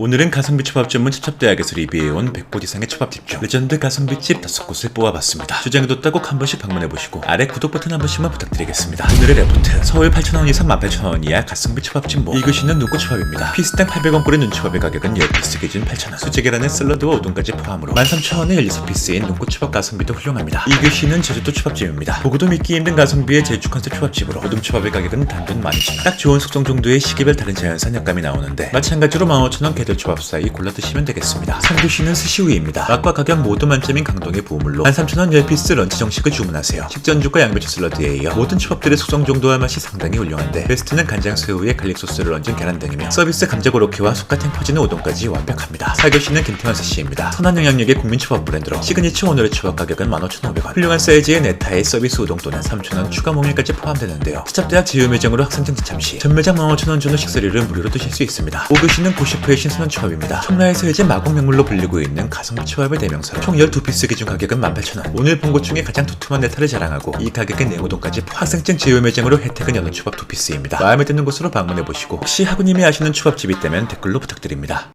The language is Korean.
오늘은 가성비 초밥 전문 첩첩대학에서 리뷰해온 100곳 이상의 초밥집 중 레전드 가성비집 5곳을 뽑아봤습니다. 주장에 뒀다 꼭 한 번씩 방문해보시고 아래 구독 버튼 한 번씩만 부탁드리겠습니다. 오늘의 레포트 서울 8,000원 이상 18,000원 이하 가성비 초밥집 모 이것이는 눈꽃초밥입니다. 피스당 800원 꼴의 눈초밥의 가격은 10피스 기준 8,000원 수제 계란에 샐러드와 우동까지 포함으로 13,000원에 16피스인 눈꽃초밥 가성비도 훌륭합니다. 이것이는 제주도 초밥집입니다. 보고도 믿기 힘든 가성비의 제주 컨셉 초밥집으로 우동초밥의 가격은 단돈 12,000원 딱 좋은 숙성 정도의 시기별 다른 자연산 약감이 나오는데 마찬가지로 15,000원 개들초밥 사이 골라 드시면 되겠습니다. 삼교시는 스시우이입니다. 맛과 가격 모두 만점인 강동의 보물로 13,000원 10피스 런치 정식을 주문하세요. 식전죽과 양배추 샐러드에 이어 모든 초밥들의 숙성 정도와 맛이 상당히 훌륭한데 베스트는 간장 새우에 갈릭 소스를 얹은 계란 등이며 서비스 감자 고로케와 속가탱 퍼지는 우동까지 완벽합니다. 사교시는 김태환 스시입니다. 선한 영향력의 국민 초밥 브랜드로 시그니처 오늘의 초밥 가격은 15,500원 훌륭한 사이즈의 네타의 서비스 우동 또는 3,000원 추가 모밀까지 포함되는데요. 수첩대학 지유매장으로 학생증 지참 시 전매장 15,000원 전후 식사료를 무료로 드실 수 있습니다. 5교시는 고시프의 신 선한 초밥입니다. 청라에서 이제 마곡명물로 불리고 있는 가성비 초밥의 대명사로 총 12피스 기준 가격은 18,000원 오늘 본 곳 중에 가장 두툼한 네타를 자랑하고 이 가격에 냉우동까지 포함. 학생증 지유매장으로 혜택은 여는 초밥 2피스입니다. 마음에 드는 곳으로 방문해보시고 혹시 하구님이 아시는 초밥집이 있다면 댓글로 부탁드립니다.